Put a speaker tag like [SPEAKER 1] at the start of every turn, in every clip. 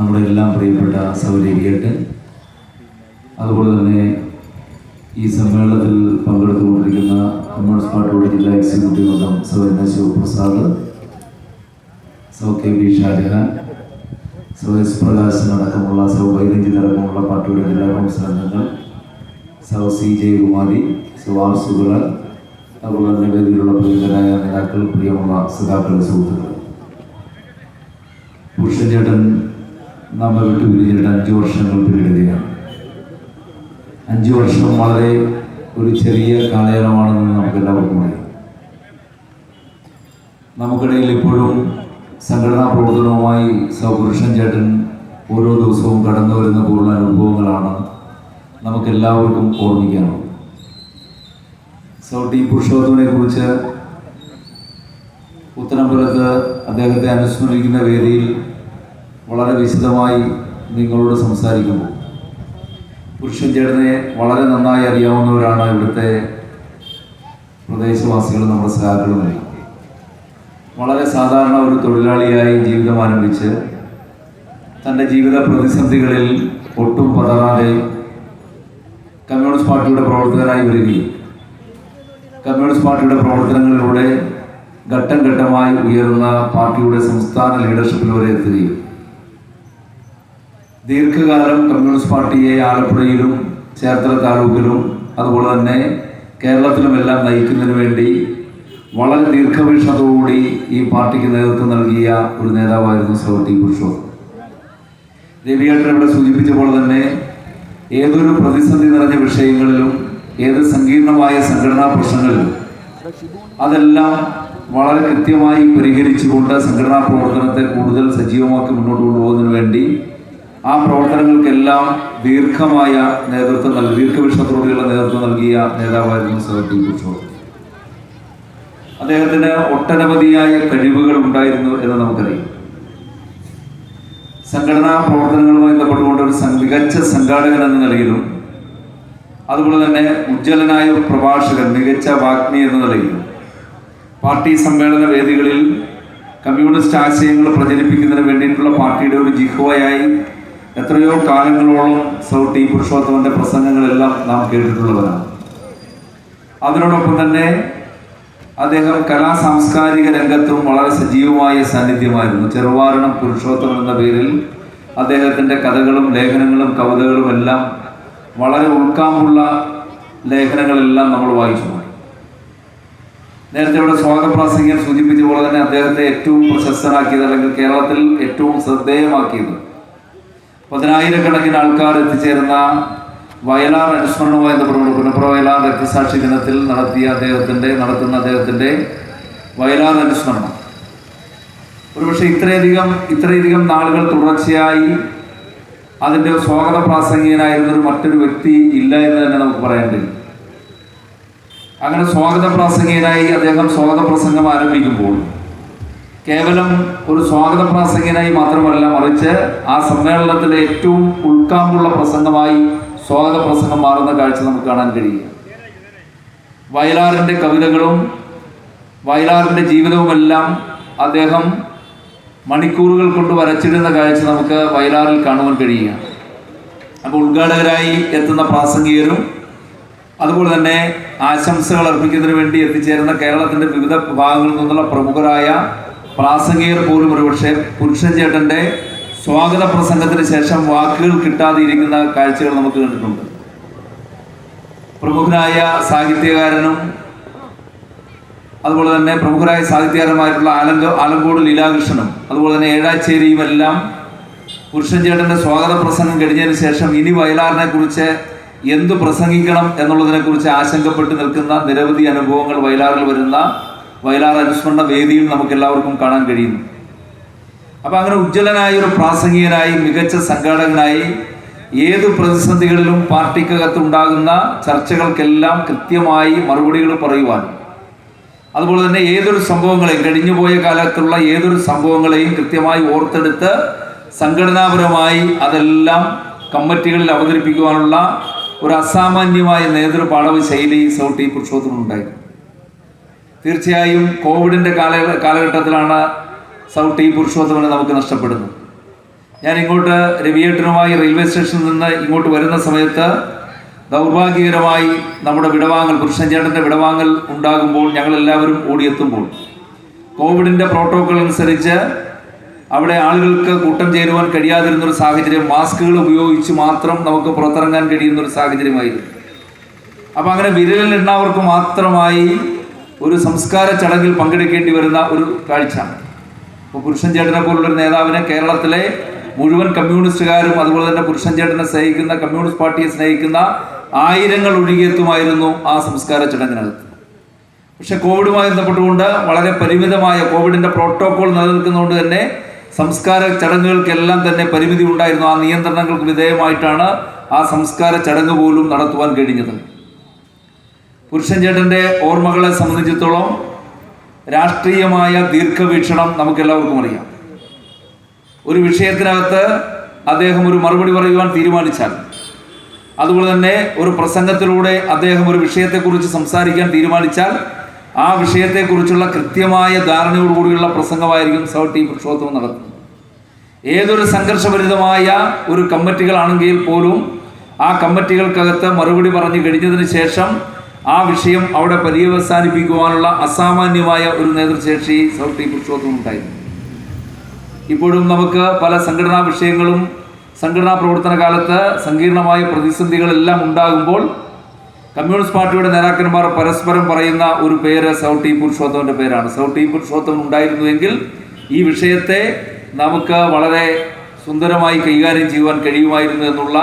[SPEAKER 1] നമ്മുടെ എല്ലാം പ്രിയപ്പെട്ട സൗരവിയേട്ടൻ അതുപോലെ തന്നെ ഈ സമ്മേളനത്തിൽ പങ്കെടുത്തുകൊണ്ടിരിക്കുന്ന കമ്മ്യൂണിസ്റ്റ് പാർട്ടിയുടെ ജില്ലാ എക്സിക്യൂട്ടീവ് അംഗം സൗരന ശിവപ്രസാദ് സൗ കെ വി ഷാജഹാൻ സൗ എസ് പ്രകാശൻ അടക്കമുള്ള സൗ വൈരഞ്ജിത് അടക്കമുള്ള പാർട്ടിയുടെ ജില്ലാ കൗൺസിൽ അംഗങ്ങൾ സൗ സി ജയകുമാരി സൗ ആർ സുഗുലാൽ അതുപോലെ തന്നെ വേദിയിലുള്ള പ്രിയങ്കരായ നേതാക്കൾ പ്രിയമുള്ള സഖാക്കളുടെ സുഹൃത്തുക്കൾ. പുരുഷൻ ചേട്ടൻ നമ്മെ വിട്ടു പിരിഞ്ഞിട്ട് അഞ്ച് വർഷങ്ങൾ പിന്നിടുകയാണ്. അഞ്ച് വർഷം വളരെ ഒരു ചെറിയ കാലയളവാണെന്ന് നമുക്ക് എല്ലാവർക്കും അറിയാം. നമുക്കിടയിൽ ഇപ്പോഴും സംഘടനാ പ്രവർത്തനവുമായി സൗപുരുഷൻ ചേട്ടൻ ഓരോ ദിവസവും കടന്നു വരുന്ന പോലുള്ള അനുഭവങ്ങളാണ് നമുക്കെല്ലാവർക്കും ഓർമ്മിക്കാനുള്ളത്. സൗ ടി പുരുഷോത്തമനെ കുറിച്ച് ഉത്തരമ്പുരത്ത് അദ്ദേഹത്തെ അനുസ്മരിക്കുന്ന വേദിയിൽ വളരെ വിശദമായി നിങ്ങളോട് സംസാരിക്കുമ്പോൾ. പുരുഷൻ ചേട്ടനെ വളരെ നന്നായി അറിയാവുന്നവരാണ് ഇവിടുത്തെ പ്രദേശവാസികളും നമ്മുടെ സഹാക്കളും വളരെ സാധാരണ ഒരു തൊഴിലാളിയായി ജീവിതം ആരംഭിച്ച് തന്റെ ജീവിത പ്രതിസന്ധികളിൽ ഒട്ടും പതറാതെ കമ്മ്യൂണിസ്റ്റ് പാർട്ടിയുടെ പ്രവർത്തകനായി വരികയും കമ്മ്യൂണിസ്റ്റ് പാർട്ടിയുടെ പ്രവർത്തനങ്ങളിലൂടെ ഘട്ടം ഘട്ടമായി ഉയർന്ന പാർട്ടിയുടെ സംസ്ഥാന ലീഡർഷിപ്പിൽ വരെ എത്തുകയും ദീർഘകാലം കമ്മ്യൂണിസ്റ്റ് പാർട്ടിയെ ആലപ്പുഴയിലും ചേർത്തല താലൂക്കിലും അതുപോലെ തന്നെ കേരളത്തിലുമെല്ലാം നയിക്കുന്നതിന് വേണ്ടി വളരെ ദീർഘവീക്ഷണത്തോടുകൂടി ഈ പാർട്ടിക്ക് നേതൃത്വം നൽകിയ ഒരു നേതാവായിരുന്നു സൗ ടി പുരുഷോത്തമൻ. രവിയേട്ടൻ ഇവിടെ സൂചിപ്പിച്ച പോലെ തന്നെ ഏതൊരു പ്രതിസന്ധി നിറഞ്ഞ വിഷയങ്ങളിലും ഏത് സങ്കീർണമായ സംഘടനാ പ്രശ്നങ്ങളിലും അതെല്ലാം വളരെ കൃത്യമായി പരിഹരിച്ചുകൊണ്ട് സംഘടനാ പ്രവർത്തനത്തെ കൂടുതൽ സജീവമാക്കി മുന്നോട്ട് കൊണ്ടുപോകുന്നതിന് വേണ്ടി ആ പ്രവർത്തനങ്ങൾക്കെല്ലാം ദീർഘമായ നേതൃത്വം നൽകി ദീർഘവീക്ഷണത്തോടെയുള്ള നേതൃത്വം നൽകിയ നേതാവായിരുന്നു സർ ടി പുരുഷോത്തമൻ അദ്ദേഹത്തിന് ഒട്ടനവധിയായ കഴിവുകൾ ഉണ്ടായിരുന്നു എന്ന് നമുക്കറിയാം. സംഘടനാ പ്രവർത്തനങ്ങളുമായി ബന്ധപ്പെട്ടുകൊണ്ട് ഒരു മികച്ച സംഘാടകൻ എന്ന നിലയിലും അതുപോലെ തന്നെ ഉജ്ജ്വലനായ ഒരു പ്രഭാഷകൻ മികച്ച വാഗ്മി എന്ന നിലയിലും പാർട്ടി സമ്മേളന വേദികളിൽ കമ്മ്യൂണിസ്റ്റ് ആശയങ്ങൾ പ്രചരിപ്പിക്കുന്നതിന് വേണ്ടിയിട്ടുള്ള പാർട്ടിയുടെ ഒരു ജിഹ്വയായി എത്രയോ കാലങ്ങളോളം സൗ ടി പുരുഷോത്തമന്റെ പ്രസംഗങ്ങളെല്ലാം നാം കേട്ടിട്ടുള്ളവരാണ്. അതിനോടൊപ്പം തന്നെ അദ്ദേഹം കലാ സാംസ്കാരിക രംഗത്തും വളരെ സജീവമായ സാന്നിധ്യമായിരുന്നു. ചെറുവാരണം പുരുഷോത്തമൻ എന്ന പേരിൽ അദ്ദേഹത്തിന്റെ കഥകളും ലേഖനങ്ങളും കവിതകളും എല്ലാം വളരെ ഉൾക്കാമുള്ള ലേഖനങ്ങളെല്ലാം നമ്മൾ വായിച്ചു നേരത്തെ ഇവിടെ സ്വാഗത പ്രാസംഗികൻ സൂചിപ്പിച്ച പോലെ തന്നെ അദ്ദേഹത്തെ ഏറ്റവും പ്രശസ്തനാക്കിയത് അല്ലെങ്കിൽ കേരളത്തിൽ ഏറ്റവും ശ്രദ്ധേയമാക്കിയത് പതിനായിരക്കണക്കിന് ആൾക്കാർ എത്തിച്ചേരുന്ന വയലാർ അനുസ്മരണവുമായി ബന്ധപ്പെട്ടുകൊണ്ട് പുനപ്ര വയലാർ രക്തസാക്ഷി ദിനത്തിൽ നടത്തിയ അദ്ദേഹത്തിന്റെ നടത്തുന്ന അദ്ദേഹത്തിന്റെ വയലാർ അനുസ്മരണം. ഒരുപക്ഷെ ഇത്രയധികം ഇത്രയധികം നാളുകൾ തുടർച്ചയായി അതിന്റെ സ്വാഗത പ്രാസംഗികനായിരുന്നൊരു മറ്റൊരു വ്യക്തി ഇല്ല എന്ന് തന്നെ നമുക്ക് പറയാൻ കഴിയും. അങ്ങനെ സ്വാഗത പ്രാസംഗികനായി അദ്ദേഹം സ്വാഗത പ്രസംഗം ആരംഭിക്കുമ്പോൾ കേവലം ഒരു സ്വാഗത പ്രാസംഗികനായി മാത്രമല്ല മറിച്ച് ആ സമ്മേളനത്തിലെ ഏറ്റവും ഉൾക്കാമ്പുള്ള പ്രസംഗമായി സ്വാഗത പ്രസംഗം മാറുന്ന കാഴ്ച നമുക്ക് കാണാൻ കഴിയുക. വയലാറിന്റെ കവിതകളും വയലാറിന്റെ ജീവിതവുമെല്ലാം അദ്ദേഹം മണിക്കൂറുകൾ കൊണ്ട് വരച്ചിടുന്ന കാഴ്ച നമുക്ക് വയലാറിൽ കാണുവാൻ കഴിയുക. അപ്പോൾ ഉദ്ഘാടകരായി എത്തുന്ന പ്രാസംഗികരും അതുപോലെ തന്നെ ആശംസകൾ അർപ്പിക്കുന്നതിന് വേണ്ടി എത്തിച്ചേരുന്ന കേരളത്തിന്റെ വിവിധ ഭാഗങ്ങളിൽ നിന്നുള്ള പ്രമുഖരായ പ്രാസംഗികർ പോലും ഒരുപക്ഷെ പുരുഷൻ ചേട്ടന്റെ സ്വാഗത പ്രസംഗത്തിന് ശേഷം വാക്കുകൾ കിട്ടാതെ ഇരിക്കുന്ന കാഴ്ചകൾ നമുക്ക് കണ്ടിട്ടുണ്ട്. പ്രമുഖനായ സാഹിത്യകാരനും അതുപോലെ തന്നെ പ്രമുഖരായ സാഹിത്യകാരന്മാരായിട്ടുള്ള ആലങ്ക ആലങ്കോട് ലീലാകൃഷ്ണനും അതുപോലെ തന്നെ ഏഴാച്ചേരിയും എല്ലാം പുരുഷൻ ചേട്ടന്റെ സ്വാഗത പ്രസംഗം കഴിഞ്ഞതിന് ശേഷം ഇനി വയലാറിനെ കുറിച്ച് എന്തു പ്രസംഗിക്കണം എന്നുള്ളതിനെ കുറിച്ച് ആശങ്കപ്പെട്ട് നിൽക്കുന്ന നിരവധി അനുഭവങ്ങൾ വയലാറിൽ വരുന്ന വയലാർ അനുസ്മരണ വേദിയിൽ നമുക്ക് എല്ലാവർക്കും കാണാൻ കഴിയുന്നു. അപ്പൊ അങ്ങനെ ഉജ്ജ്വലനായ ഒരു പ്രാസംഗികനായി മികച്ച സംഘാടകനായി ഏത് പ്രതിസന്ധികളിലും പാർട്ടിക്കകത്ത് ഉണ്ടാകുന്ന ചർച്ചകൾക്കെല്ലാം കൃത്യമായി മറുപടികൾ പറയുവാൻ. അതുപോലെ തന്നെ ഏതൊരു സംഭവങ്ങളെയും കഴിഞ്ഞുപോയ കാലത്തുള്ള ഏതൊരു സംഭവങ്ങളെയും കൃത്യമായി ഓർത്തെടുത്ത് സംഘടനാപരമായി അതെല്ലാം കമ്മിറ്റികളിൽ അവതരിപ്പിക്കുവാനുള്ള ഒരു അസാമാന്യമായ നേതൃപാടവ ശൈലി സൗട്ടി പുരുഷോത്തമൻ ഉണ്ടായിരുന്നു തീർച്ചയായും കോവിഡിന്റെ കാല കാലഘട്ടത്തിലാണ് സൗട്ടി പുരുഷോത്തമനെ നമുക്ക് നഷ്ടപ്പെടുന്നത്. ഞാൻ ഇങ്ങോട്ട് രവിയേട്ടനുമായി റെയിൽവേ സ്റ്റേഷനിൽ നിന്ന് ഇങ്ങോട്ട് വരുന്ന സമയത്ത് ദൗർഭാഗ്യകരമായി നമ്മുടെ വിടവാങ്ങൽ പുരുഷൻ ചേട്ടന്റെ വിടവാങ്ങൽ ഉണ്ടാകുമ്പോൾ ഞങ്ങളെല്ലാവരും ഓടിയെത്തുമ്പോൾ കോവിഡിന്റെ പ്രോട്ടോകോൾ അനുസരിച്ച് അവിടെ ആളുകൾക്ക് കൂട്ടം ചേരുവാൻ കഴിയാതിരുന്ന ഒരു സാഹചര്യം മാസ്കുകൾ ഉപയോഗിച്ച് മാത്രം നമുക്ക് പുറത്തിറങ്ങാൻ കഴിയുന്ന ഒരു സാഹചര്യമായിരുന്നു. അപ്പോൾ അങ്ങനെ വിരലിൽ എണ്ണാവർക്ക് മാത്രമായി ഒരു സംസ്കാര ചടങ്ങിൽ പങ്കെടുക്കേണ്ടി വരുന്ന ഒരു കാഴ്ച ഇപ്പോൾ പുരുഷൻ ചേട്ടനെ പോലുള്ള ഒരു നേതാവിനെ കേരളത്തിലെ മുഴുവൻ കമ്മ്യൂണിസ്റ്റുകാരും അതുപോലെ തന്നെ പുരുഷൻ ചേട്ടനെ സ്നേഹിക്കുന്ന കമ്മ്യൂണിസ്റ്റ് പാർട്ടിയെ സ്നേഹിക്കുന്ന ആയിരങ്ങൾ ഒഴുകിയെത്തുമായിരുന്നു ആ സംസ്കാര ചടങ്ങിനകത്ത്. പക്ഷെ കോവിഡുമായി ബന്ധപ്പെട്ടുകൊണ്ട് വളരെ പരിമിതമായ കോവിഡിന്റെ പ്രോട്ടോകോൾ നിലനിൽക്കുന്നതുകൊണ്ട് തന്നെ സംസ്കാര ചടങ്ങുകൾക്കെല്ലാം തന്നെ പരിമിതി ഉണ്ടായിരുന്നു. ആ നിയന്ത്രണങ്ങൾക്ക് വിധേയമായിട്ടാണ് ആ സംസ്കാര ചടങ്ങ് പോലും നടത്തുവാൻ കഴിഞ്ഞത്. പുരുഷൻ ചേട്ടന്റെ ഓർമ്മകളെ സംബന്ധിച്ചിടത്തോളം രാഷ്ട്രീയമായ ദീർഘവീക്ഷണം നമുക്കെല്ലാവർക്കും അറിയാം. ഒരു വിഷയത്തിനകത്ത് അദ്ദേഹം ഒരു മറുപടി പറയുവാൻ തീരുമാനിച്ചാൽ അതുപോലെ തന്നെ ഒരു പ്രസംഗത്തിലൂടെ അദ്ദേഹം ഒരു വിഷയത്തെക്കുറിച്ച് സംസാരിക്കാൻ തീരുമാനിച്ചാൽ ആ വിഷയത്തെക്കുറിച്ചുള്ള കൃത്യമായ ധാരണയോടുകൂടിയുള്ള പ്രസംഗമായിരിക്കും സൗ ടി പുരുഷോത്തമം നടത്തുന്നത്. ഏതൊരു സംഘർഷഭരിതമായ ഒരു കമ്മിറ്റികളാണെങ്കിൽ പോലും ആ കമ്മിറ്റികൾക്കകത്ത് മറുപടി പറഞ്ഞു കഴിഞ്ഞതിന് ശേഷം ആ വിഷയം അവിടെ പര്യവസാനിപ്പിക്കുവാനുള്ള അസാമാന്യമായ ഒരു നേതൃശേഷി സൗട്ടി ടി പുരുഷോത്തമം ഉണ്ടായിരുന്നു. ഇപ്പോഴും നമുക്ക് പല സംഘടനാ വിഷയങ്ങളും സംഘടനാ പ്രവർത്തന കാലത്ത് സങ്കീർണമായ പ്രതിസന്ധികളെല്ലാം ഉണ്ടാകുമ്പോൾ കമ്മ്യൂണിസ്റ്റ് പാർട്ടിയുടെ നേതാക്കന്മാർ പരസ്പരം പറയുന്ന ഒരു പേര് സൗട്ടി പുരുഷോത്തമന്റെ പേരാണ്. സൗട്ടി പുരുഷോത്തമൻ ഉണ്ടായിരുന്നുവെങ്കിൽ ഈ വിഷയത്തെ നമുക്ക് വളരെ സുന്ദരമായി കൈകാര്യം ചെയ്യുവാൻ കഴിയുമായിരുന്നു എന്നുള്ള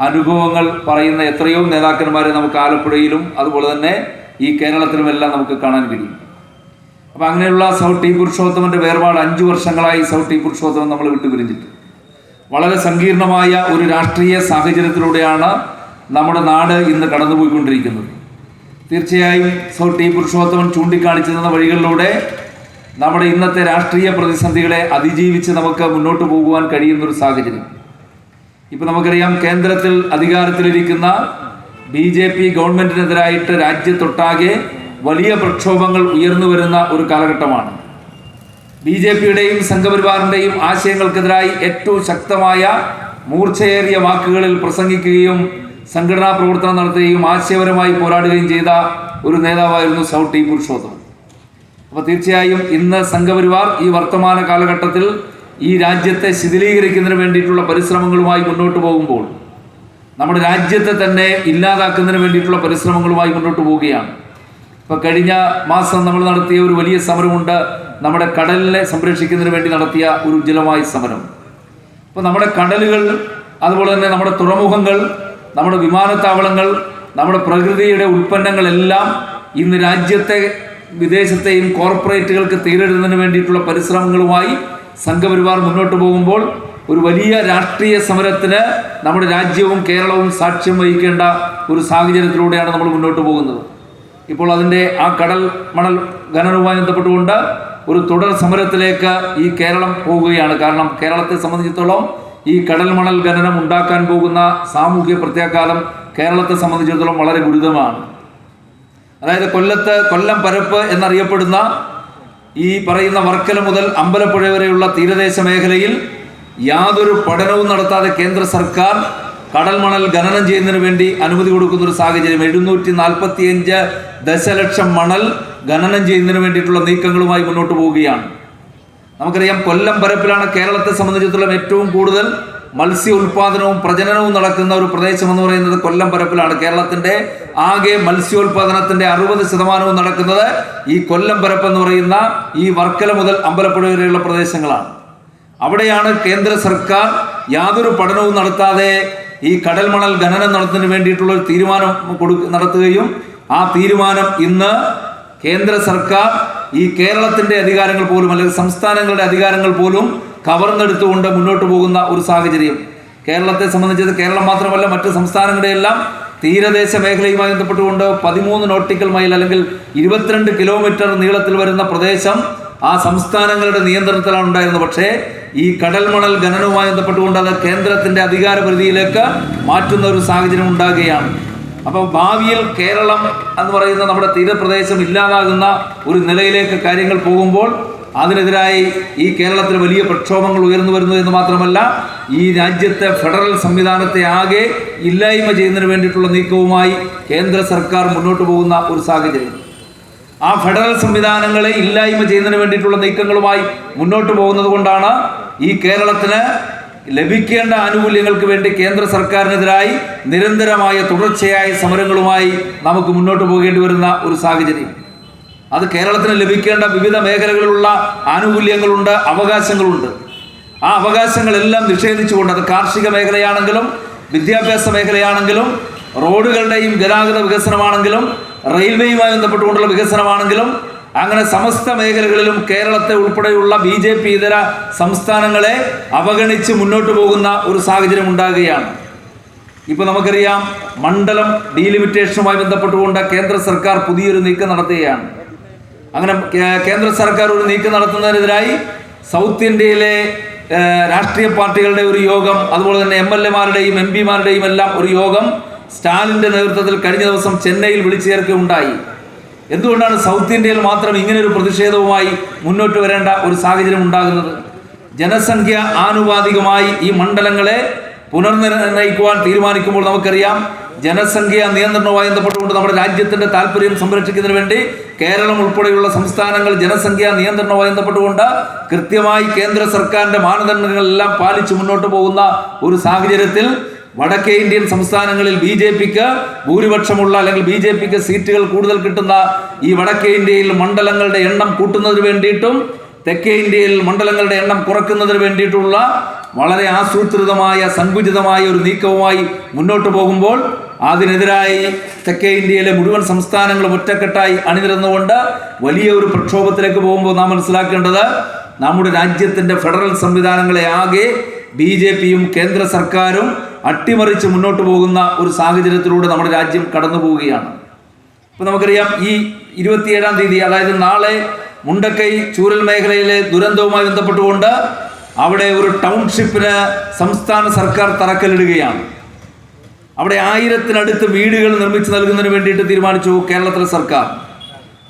[SPEAKER 1] അനുഭവങ്ങൾ പറയുന്ന എത്രയോ നേതാക്കന്മാരെ നമുക്ക് ആലപ്പുഴയിലും അതുപോലെ തന്നെ ഈ കേരളത്തിലുമെല്ലാം നമുക്ക് കാണാൻ കഴിയും. അപ്പം അങ്ങനെയുള്ള സൗട്ടി പുരുഷോത്തമന്റെ വേർപാട് അഞ്ച് വർഷങ്ങളായി സൗട്ടി പുരുഷോത്തമൻ നമ്മൾ വിട്ടുപിരിഞ്ഞിട്ട്. വളരെ സങ്കീർണമായ ഒരു രാഷ്ട്രീയ സാഹചര്യത്തിലൂടെയാണ് നമ്മുടെ നാട് ഇന്ന് കടന്നുപോയിക്കൊണ്ടിരിക്കുന്നത്. തീർച്ചയായും സൗട്ടി പുരുഷോത്തമൻ ചൂണ്ടിക്കാണിച്ചു തന്ന വഴികളിലൂടെ നമ്മുടെ ഇന്നത്തെ രാഷ്ട്രീയ പ്രതിസന്ധികളെ അതിജീവിച്ച് നമുക്ക് മുന്നോട്ട് പോകുവാൻ കഴിയുന്നൊരു സാഹചര്യം. ഇപ്പം നമുക്കറിയാം കേന്ദ്രത്തിൽ അധികാരത്തിലിരിക്കുന്ന ബി ജെ പി ഗവൺമെന്റിനെതിരായിട്ട് രാജ്യത്തൊട്ടാകെ വലിയ പ്രക്ഷോഭങ്ങൾ ഉയർന്നു വരുന്ന ഒരു കാലഘട്ടമാണ്. ബി ജെ പിയുടെയും സംഘപരിവാറിന്റെയും ആശയങ്ങൾക്കെതിരായി ഏറ്റവും ശക്തമായ മൂർച്ചയേറിയ വാക്കുകളിൽ പ്രസംഗിക്കുകയും സംഘടനാ പ്രവർത്തനം നടത്തുകയും ആശയപരമായി പോരാടുകയും ചെയ്ത ഒരു നേതാവായിരുന്നു സൗ ടി പുരുഷോത്തമൻ. അപ്പോൾ തീർച്ചയായും ഇന്ന് സംഘപരിവാർ ഈ വർത്തമാന കാലഘട്ടത്തിൽ ഈ രാജ്യത്തെ ശിഥിലീകരിക്കുന്നതിന് വേണ്ടിയിട്ടുള്ള പരിശ്രമങ്ങളുമായി മുന്നോട്ട് പോകുമ്പോൾ നമ്മുടെ രാജ്യത്തെ തന്നെ ഇല്ലാതാക്കുന്നതിന് വേണ്ടിയിട്ടുള്ള പരിശ്രമങ്ങളുമായി മുന്നോട്ട് പോവുകയാണ്. ഇപ്പൊ കഴിഞ്ഞ മാസം നമ്മൾ നടത്തിയ ഒരു വലിയ സമരമുണ്ട്. നമ്മുടെ കടലിനെ സംരക്ഷിക്കുന്നതിന് വേണ്ടി നടത്തിയ ഒരു ഉജ്ജ്വലമായ സമരം. ഇപ്പൊ നമ്മുടെ കടലുകൾ അതുപോലെ തന്നെ നമ്മുടെ തുറമുഖങ്ങൾ നമ്മുടെ വിമാനത്താവളങ്ങൾ നമ്മുടെ പ്രകൃതിയുടെ ഉൽപ്പന്നങ്ങളെല്ലാം ഇന്ന് രാജ്യത്തെ വിദേശത്തെയും കോർപ്പറേറ്റുകൾക്ക് തീരെഴുതുന്നതിന് വേണ്ടിയിട്ടുള്ള പരിശ്രമങ്ങളുമായി സംഘപരിവാർ മുന്നോട്ട് പോകുമ്പോൾ ഒരു വലിയ രാഷ്ട്രീയ സമരത്തിന് നമ്മുടെ രാജ്യവും കേരളവും സാക്ഷ്യം വഹിക്കേണ്ട ഒരു സാഹചര്യത്തിലൂടെയാണ് നമ്മൾ മുന്നോട്ട് പോകുന്നത്. ഇപ്പോൾ അതിന്റെ ആ കടൽ മണൽ ഖനനവുമായി ബന്ധപ്പെട്ടുകൊണ്ട് ഒരു തുടർ സമരത്തിലേക്ക് ഈ കേരളം പോവുകയാണ്. കാരണം കേരളത്തെ സംബന്ധിച്ചിടത്തോളം ഈ കടൽ മണൽ ഖനനം ഉണ്ടാക്കാൻ പോകുന്ന സാമൂഹ്യ പ്രത്യാഘാതം കേരളത്തെ സംബന്ധിച്ചിടത്തോളം വളരെ ഗുരുതരമാണ്. അതായത് കൊല്ലത്ത് കൊല്ലം പരപ്പ് എന്നറിയപ്പെടുന്ന ഈ പറയുന്ന വർക്കല മുതൽ അമ്പലപ്പുഴ വരെയുള്ള തീരദേശ മേഖലയിൽ യാതൊരു പഠനവും നടത്താതെ കേന്ദ്ര സർക്കാർ കടൽ മണൽ ഖനനം ചെയ്യുന്നതിന് വേണ്ടി അനുമതി കൊടുക്കുന്ന ഒരു സാഹചര്യം. എഴുന്നൂറ്റി നാൽപ്പത്തി അഞ്ച് ദശലക്ഷം മണൽ ഖനനം ചെയ്യുന്നതിന് വേണ്ടിയിട്ടുള്ള നീക്കങ്ങളുമായി മുന്നോട്ട് പോവുകയാണ്. നമുക്കറിയാം കൊല്ലം പരപ്പിലാണ് കേരളത്തെ സംബന്ധിച്ചിടത്തോളം ഏറ്റവും കൂടുതൽ മത്സ്യ ഉൽപാദനവും പ്രജനനവും നടക്കുന്ന ഒരു പ്രദേശം എന്ന് പറയുന്നത് കൊല്ലം പരപ്പിലാണ്. കേരളത്തിന്റെ ആകെ മത്സ്യോൽപാദനത്തിന്റെ അറുപത് ശതമാനവും നടക്കുന്നത് ഈ കൊല്ലം പരപ്പ് എന്ന് പറയുന്ന ഈ വർക്കല മുതൽ അമ്പലപ്പുഴ വരെയുള്ള പ്രദേശങ്ങളാണ്. അവിടെയാണ് കേന്ദ്ര സർക്കാർ യാതൊരു പഠനവും നടത്താതെ ഈ കടൽ മണൽ ഖനനം നടത്തുന്നതിന് വേണ്ടിയിട്ടുള്ള ഒരു തീരുമാനം കൊടു നടത്തുകയും ആ തീരുമാനം ഇന്ന് കേന്ദ്ര സർക്കാർ ഈ കേരളത്തിന്റെ അധികാരങ്ങൾ പോലും അല്ലെങ്കിൽ സംസ്ഥാനങ്ങളുടെ അധികാരങ്ങൾ പോലും കവർന്നെടുത്തുകൊണ്ട് മുന്നോട്ട് പോകുന്ന ഒരു സാഹചര്യം. കേരളത്തെ സംബന്ധിച്ചത് കേരളം മാത്രമല്ല മറ്റ് സംസ്ഥാനങ്ങളുടെ എല്ലാം തീരദേശ മേഖലയുമായി ബന്ധപ്പെട്ടുകൊണ്ട് പതിമൂന്ന് നോട്ടിക്കൽ മൈൽ അല്ലെങ്കിൽ ഇരുപത്തിരണ്ട് കിലോമീറ്റർ നീളത്തിൽ വരുന്ന പ്രദേശം ആ സംസ്ഥാനങ്ങളുടെ നിയന്ത്രണത്തിലാണ് ഉണ്ടായിരുന്നത്. പക്ഷേ ഈ കടൽ മണൽ ഖനനവുമായി ബന്ധപ്പെട്ടുകൊണ്ട് അത് കേന്ദ്രത്തിന്റെ അധികാര പരിധിയിലേക്ക് മാറ്റുന്ന ഒരു സാഹചര്യം ഉണ്ടാകുകയാണ്. അപ്പോൾ ഭാവിയിൽ കേരളം എന്ന് പറയുന്ന നമ്മുടെ തീരപ്രദേശം ഇല്ലാതാകുന്ന ഒരു നിലയിലേക്ക് കാര്യങ്ങൾ പോകുമ്പോൾ അതിനെതിരായി ഈ കേരളത്തിൽ വലിയ പ്രക്ഷോഭങ്ങൾ ഉയർന്നു വരുന്നു എന്ന് മാത്രമല്ല ഈ രാജ്യത്തെ ഫെഡറൽ സംവിധാനത്തെ ആകെ ഇല്ലായ്മ ചെയ്യുന്നതിന് വേണ്ടിയിട്ടുള്ള നീക്കവുമായി കേന്ദ്ര സർക്കാർ മുന്നോട്ട് പോകുന്ന ഒരു സാഹചര്യം. ആ ഫെഡറൽ സംവിധാനങ്ങളെ ഇല്ലായ്മ ചെയ്യുന്നതിന് വേണ്ടിയിട്ടുള്ള നീക്കങ്ങളുമായി മുന്നോട്ട് പോകുന്നത് കൊണ്ടാണ് ഈ കേരളത്തിന് ലഭിക്കേണ്ട ആനുകൂല്യങ്ങൾക്ക് വേണ്ടി കേന്ദ്ര സർക്കാരിനെതിരായി നിരന്തരമായ തുടർച്ചയായ സമരങ്ങളുമായി നമുക്ക് മുന്നോട്ട് പോകേണ്ടി വരുന്ന ഒരു സാഹചര്യം. അത് കേരളത്തിന് ലഭിക്കേണ്ട വിവിധ മേഖലകളിലുള്ള ആനുകൂല്യങ്ങളുണ്ട് അവകാശങ്ങളുണ്ട്. ആ അവകാശങ്ങളെല്ലാം നിഷേധിച്ചുകൊണ്ട് അത് കാർഷിക മേഖലയാണെങ്കിലും വിദ്യാഭ്യാസ മേഖലയാണെങ്കിലും റോഡുകളുടെയും ഗതാഗത വികസനമാണെങ്കിലും റെയിൽവേയുമായി ബന്ധപ്പെട്ടുകൊണ്ടുള്ള വികസനമാണെങ്കിലും അങ്ങനെ സമസ്ത മേഖലകളിലും കേരളത്തെ ഉൾപ്പെടെയുള്ള ബി ജെ പി ഇതര സംസ്ഥാനങ്ങളെ അവഗണിച്ച് മുന്നോട്ട് പോകുന്ന ഒരു സാഹചര്യം ഉണ്ടാകുകയാണ്. ഇപ്പോൾ നമുക്കറിയാം മണ്ഡലം ഡീലിമിറ്റേഷനുമായി ബന്ധപ്പെട്ടുകൊണ്ട് കേന്ദ്ര സർക്കാർ പുതിയൊരു നീക്കം നടത്തുകയാണ്. അങ്ങനെ കേന്ദ്ര സർക്കാർ ഒരു നീക്കം നടത്തുന്നതിനെതിരായി സൗത്ത് ഇന്ത്യയിലെ രാഷ്ട്രീയ പാർട്ടികളുടെ ഒരു യോഗം അതുപോലെ തന്നെ എം എൽ എമാരുടെയും എം പിമാരുടെയും എല്ലാം ഒരു യോഗം സ്റ്റാലിന്റെ നേതൃത്വത്തിൽ കഴിഞ്ഞ ദിവസം ചെന്നൈയിൽ വിളിച്ചു ചേർക്കുകയുണ്ടായി എന്തുകൊണ്ടാണ് സൗത്ത് ഇന്ത്യയിൽ മാത്രം ഇങ്ങനൊരു പ്രതിഷേധവുമായി മുന്നോട്ട് വരേണ്ട ഒരു സാഹചര്യം ഉണ്ടാകുന്നത്? ജനസംഖ്യ ആനുപാതികമായി ഈ മണ്ഡലങ്ങളെ പുനർനിർണയിക്കുവാൻ തീരുമാനിക്കുമ്പോൾ നമുക്കറിയാം ജനസംഖ്യ നിയന്ത്രണവുമായി ബന്ധപ്പെട്ടുകൊണ്ട് നമ്മുടെ രാജ്യത്തിന്റെ താല്പര്യം സംരക്ഷിക്കുന്നതിന് വേണ്ടി കേരളം ഉൾപ്പെടെയുള്ള സംസ്ഥാനങ്ങൾ ജനസംഖ്യ നിയന്ത്രണവുമായി ബന്ധപ്പെട്ടുകൊണ്ട് കൃത്യമായി കേന്ദ്ര സർക്കാരിന്റെ മാനദണ്ഡങ്ങളെല്ലാം പാലിച്ച് മുന്നോട്ട് പോകുന്ന ഒരു സാഹചര്യത്തിൽ വടക്കേ ഇന്ത്യൻ സംസ്ഥാനങ്ങളിൽ ബി ജെ പിക്ക് ഭൂരിപക്ഷമുള്ള അല്ലെങ്കിൽ ബി ജെ പിക്ക് സീറ്റുകൾ കൂടുതൽ കിട്ടുന്ന ഈ വടക്കേ ഇന്ത്യയിൽ മണ്ഡലങ്ങളുടെ എണ്ണം കൂട്ടുന്നതിന് വേണ്ടിയിട്ടും തെക്കേ ഇന്ത്യയിൽ മണ്ഡലങ്ങളുടെ എണ്ണം കുറയ്ക്കുന്നതിന് വേണ്ടിയിട്ടുള്ള വളരെ ആസൂത്രിതമായ സങ്കുചിതമായ ഒരു നീക്കവുമായി മുന്നോട്ട് പോകുമ്പോൾ അതിനെതിരായി തെക്കേ ഇന്ത്യയിലെ മുഴുവൻ സംസ്ഥാനങ്ങളും ഒറ്റക്കെട്ടായി അണിനിരന്നുകൊണ്ട് വലിയ ഒരു പ്രക്ഷോഭത്തിലേക്ക് പോകുമ്പോൾ നാം മനസ്സിലാക്കേണ്ടത് നമ്മുടെ രാജ്യത്തിന്റെ ഫെഡറൽ സംവിധാനങ്ങളെ ആകെ ബി ജെ പിയും കേന്ദ്ര സർക്കാരും അട്ടിമറിച്ച് മുന്നോട്ട് പോകുന്ന ഒരു സാഹചര്യത്തിലൂടെ നമ്മുടെ രാജ്യം കടന്നു പോവുകയാണ്. ഇപ്പോൾ നമുക്കറിയാം ഈ ഇരുപത്തിയേഴാം തീയതി അതായത് നാളെ മുണ്ടക്കൈ ചൂരൽ മേഖലയിലെ ദുരന്തവുമായി ബന്ധപ്പെട്ടുകൊണ്ട് അവിടെ ഒരു ടൗൺഷിപ്പിന് സംസ്ഥാന സർക്കാർ തറക്കല്ലിടുകയാണ്. അവിടെ ആയിരത്തിനടുത്ത് വീടുകൾ നിർമ്മിച്ചു നൽകുന്നതിന് വേണ്ടിയിട്ട് തീരുമാനിച്ചു കേരളത്തിലെ സർക്കാർ.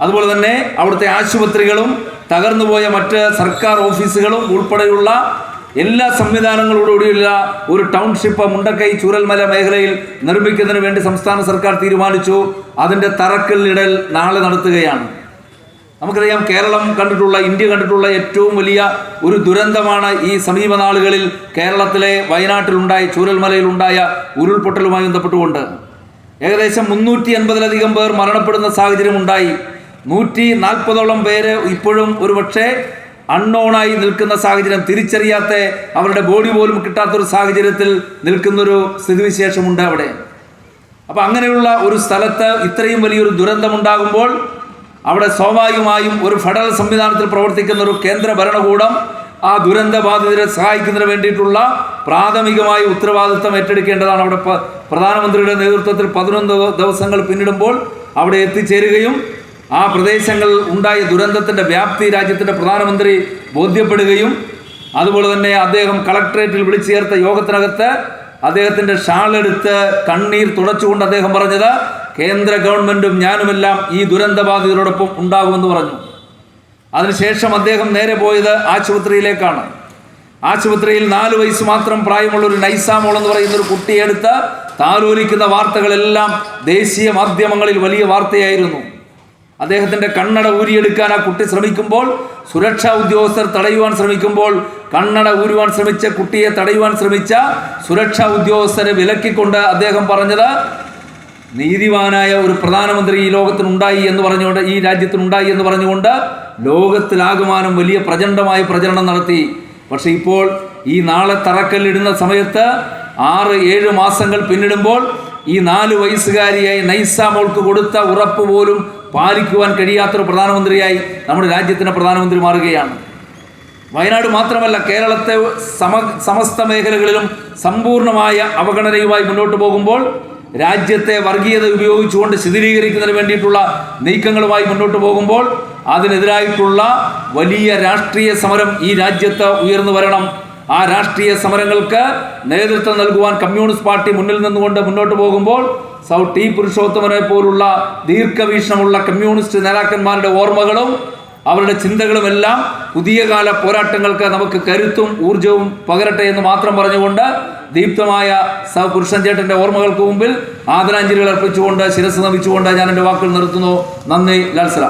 [SPEAKER 1] അതുപോലെ തന്നെ അവിടുത്തെ ആശുപത്രികളും തകർന്നുപോയ മറ്റ് സർക്കാർ ഓഫീസുകളും ഉൾപ്പെടെയുള്ള എല്ലാ സംവിധാനങ്ങളോടുകൂടിയുള്ള ഒരു ടൗൺഷിപ്പ് മുണ്ടക്കൈ ചൂരൽമല മേഖലയിൽ നിർമ്മിക്കുന്നതിന് വേണ്ടി സംസ്ഥാന സർക്കാർ തീരുമാനിച്ചു. അതിന്റെ തറക്കല്ലിടൽ നാളെ നടത്തുകയാണ്. നമുക്കറിയാം കേരളം കണ്ടിട്ടുള്ള ഇന്ത്യ കണ്ടിട്ടുള്ള ഏറ്റവും വലിയ ഒരു ദുരന്തമാണ് ഈ സമീപ നാളുകളിൽ കേരളത്തിലെ വയനാട്ടിലുണ്ടായ ചൂരൽമലയിലുണ്ടായ ഉരുൾപൊട്ടലുമായി ബന്ധപ്പെട്ടുകൊണ്ട്. ഏകദേശം മുന്നൂറ്റി അൻപതിലധികം പേർ മരണപ്പെടുന്ന സാഹചര്യമുണ്ടായി. നൂറ്റി നാൽപ്പതോളം പേര് ഇപ്പോഴും ഒരുപക്ഷെ അൺനോണായി നിൽക്കുന്ന സാഹചര്യം തിരിച്ചറിയാത്ത അവരുടെ ബോഡി പോലും കിട്ടാത്തൊരു സാഹചര്യത്തിൽ നിൽക്കുന്നൊരു സ്ഥിതിവിശേഷമുണ്ട് അവിടെ. അപ്പോൾ അങ്ങനെയുള്ള ഒരു സ്ഥലത്ത് ഇത്രയും വലിയൊരു ദുരന്തമുണ്ടാകുമ്പോൾ അവിടെ സ്വാഭാവികമായും ഒരു ഫെഡറൽ സംവിധാനത്തിൽ പ്രവർത്തിക്കുന്ന ഒരു കേന്ദ്ര ഭരണകൂടം ആ ദുരന്ത ബാധിതരെ സഹായിക്കുന്നതിന് വേണ്ടിയിട്ടുള്ള പ്രാഥമികമായ ഉത്തരവാദിത്വം ഏറ്റെടുക്കേണ്ടതാണ്. അവിടെ പ്രധാനമന്ത്രിയുടെ നേതൃത്വത്തിൽ പതിനൊന്ന് ദിവ- ദിവസങ്ങൾ പിന്നിടുമ്പോൾ അവിടെ എത്തിച്ചേരുകയും ആ പ്രദേശങ്ങൾ ഉണ്ടായ ദുരന്തത്തിന്റെ വ്യാപ്തി രാജ്യത്തിന്റെ പ്രധാനമന്ത്രി ബോധ്യപ്പെടുകയും അതുപോലെ തന്നെ അദ്ദേഹം കളക്ടറേറ്റിൽ വിളിച്ചു ചേർത്ത യോഗത്തിനകത്ത് അദ്ദേഹത്തിന്റെ ഷാളെടുത്ത് കണ്ണീർ തുടച്ചുകൊണ്ട് അദ്ദേഹം പറഞ്ഞത് കേന്ദ്ര ഗവൺമെന്റും ഞാനുമെല്ലാം ഈ ദുരന്തബാധിതരോടൊപ്പം ഉണ്ടാകുമെന്ന് പറഞ്ഞു. അതിനുശേഷം അദ്ദേഹം നേരെ പോയത് ആശുപത്രിയിലേക്കാണ്. ആശുപത്രിയിൽ നാല് വയസ്സ് മാത്രം പ്രായമുള്ള ഒരു നൈസാമോൾ എന്ന് പറയുന്ന ഒരു കുട്ടിയെടുത്ത് താലോലിക്കുന്ന വാർത്തകളെല്ലാം ദേശീയ മാധ്യമങ്ങളിൽ വലിയ വാർത്തയായിരുന്നു. അദ്ദേഹത്തിന്റെ കണ്ണട ഊരിയെടുക്കാൻ ആ കുട്ടി ശ്രമിക്കുമ്പോൾ സുരക്ഷാ ഉദ്യോഗസ്ഥർ തടയുവാൻ ശ്രമിക്കുമ്പോൾ കണ്ണട ഊരുവാൻ ശ്രമിച്ച കുട്ടിയെ തടയുവാൻ ശ്രമിച്ച സുരക്ഷാ ഉദ്യോഗസ്ഥരെ വിലക്കിക്കൊണ്ട് അദ്ദേഹം പറഞ്ഞത് നീതിവാനായ ഒരു പ്രധാനമന്ത്രി ഈ ലോകത്തിനുണ്ടായി എന്ന് പറഞ്ഞുകൊണ്ട് ഈ രാജ്യത്തിനുണ്ടായി എന്ന് പറഞ്ഞുകൊണ്ട് ലോകത്തിലാകമാനം വലിയ പ്രചണ്ഡമായ പ്രചരണം നടത്തി. പക്ഷെ ഇപ്പോൾ ഈ നാളെ തറക്കല്ലിടുന്ന സമയത്ത് ആറ് ഏഴ് മാസങ്ങൾ പിന്നിടുമ്പോൾ ഈ നാല് വയസ്സുകാരിയായി നൈസ മോൾക്ക് കൊടുത്ത ഉറപ്പ് പോലും പാലിക്കുവാൻ കഴിയാത്തൊരു പ്രധാനമന്ത്രിയായി നമ്മുടെ രാജ്യത്തിന്റെ പ്രധാനമന്ത്രി മാറുകയാണ്. വയനാട് മാത്രമല്ല കേരളത്തെ സമ സമസ്ത മേഖലകളിലും സമ്പൂർണമായ അവഗണനയുമായി മുന്നോട്ട് പോകുമ്പോൾ രാജ്യത്തെ വർഗീയത ഉപയോഗിച്ചുകൊണ്ട് ശിഥിലീകരിക്കുന്നതിന് വേണ്ടിയിട്ടുള്ള നീക്കങ്ങളുമായി മുന്നോട്ട് പോകുമ്പോൾ അതിനെതിരായിട്ടുള്ള വലിയ രാഷ്ട്രീയ സമരം ഈ രാജ്യത്ത് ഉയർന്നു വരണം. ആ രാഷ്ട്രീയ സമരങ്ങൾക്ക് നേതൃത്വം നൽകുവാൻ കമ്മ്യൂണിസ്റ്റ് പാർട്ടി മുന്നിൽ നിന്നുകൊണ്ട് മുന്നോട്ട് പോകുമ്പോൾ സൗ ടി പുരുഷോത്തമനെ പോലുള്ള ദീർഘവീക്ഷണമുള്ള കമ്മ്യൂണിസ്റ്റ് നേതാക്കന്മാരുടെ ഓർമ്മകളും അവരുടെ ചിന്തകളുമെല്ലാം പുതിയ കാല പോരാട്ടങ്ങൾക്ക് നമുക്ക് കരുത്തും ഊർജവും പകരട്ടെ എന്ന് മാത്രം പറഞ്ഞുകൊണ്ട് ദീപ്തമായ സ പുരുഷൻ ചേട്ടന്റെ ഓർമ്മകൾക്ക് മുമ്പിൽ ആദരാഞ്ജലികൾ അർപ്പിച്ചുകൊണ്ട് ശിരസ് നമിച്ചുകൊണ്ട് ഞാൻ എന്റെ വാക്കുകൾ നിർത്തുന്നു. നന്ദി. ലാൽസല